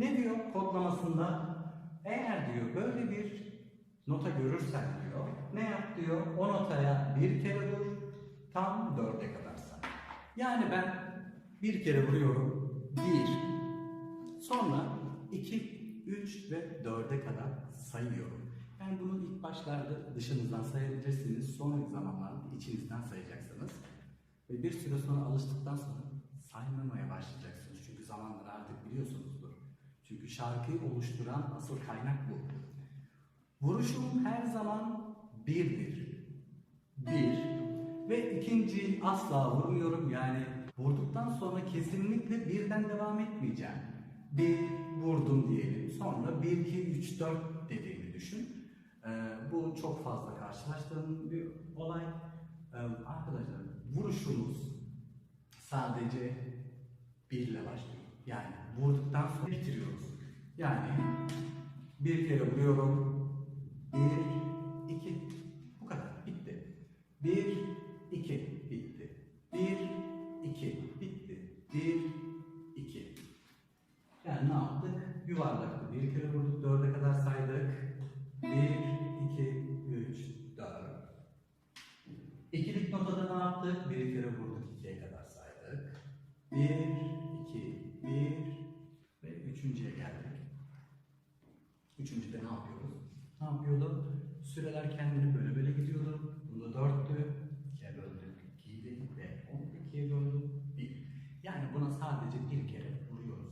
Ne diyor kodlamasında? Eğer diyor böyle bir nota görürsen diyor, ne yap diyor? O notaya bir kere vur, tam dörde kadar say. Yani ben bir kere vuruyorum, bir. Sonra iki, üç ve dörde kadar sayıyorum. Yani bunu ilk başlarda dışınızdan sayabilirsiniz, sonraki zamanlarda içinizden sayacaksınız. Ve bir süre sonra alıştıktan sonra saymamaya başlayacaksınız. Çünkü zamanları artık biliyorsunuzdur. Çünkü şarkıyı oluşturan asıl kaynak bu. Vuruşum her zaman birdir. Bir. Ve ikinci asla vurmuyorum yani vurduktan sonra kesinlikle birden devam etmeyeceğim. Bir vurdum diyelim. Sonra 1, 2, 3, 4 dediğimi düşün. Ee, bu çok fazla karşılaştığım bir olay. Ee, arkadaşlar vuruşumuz sadece bir ile başlıyor. Yani vurduktan sonra bitiriyoruz. Yani bir kere vuruyorum. Bir, iki. Bu kadar. Bitti. Bir, iki. Bitti. Bir, iki. Bitti. Bir, iki. Yani ne yaptık? Yuvarlaklı bir kere vurduk. Dörde kadar saydık. Bir, iki, üç, dört. İkilik notada ne yaptık? Bir kere vurduk. ikiye kadar saydık. Bir, iki, bir ve üçüncüye geldik. Üçüncüde ne yapıyoruz? Ne yapıyordu? Süreler kendini böyle böyle gidiyordu. Bunda dörttü. ikiye böldük. ikiydi ve onu ikiye böldük. Bir. Yani buna sadece bir kere vuruyoruz.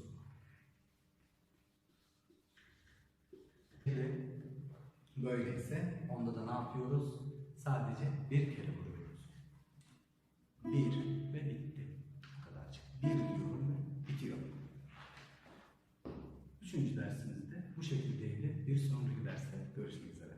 Böyleyse onda da ne yapıyoruz? Sadece bir kere vuruyoruz. Bu şekilde bir sonraki derste görüşmek üzere.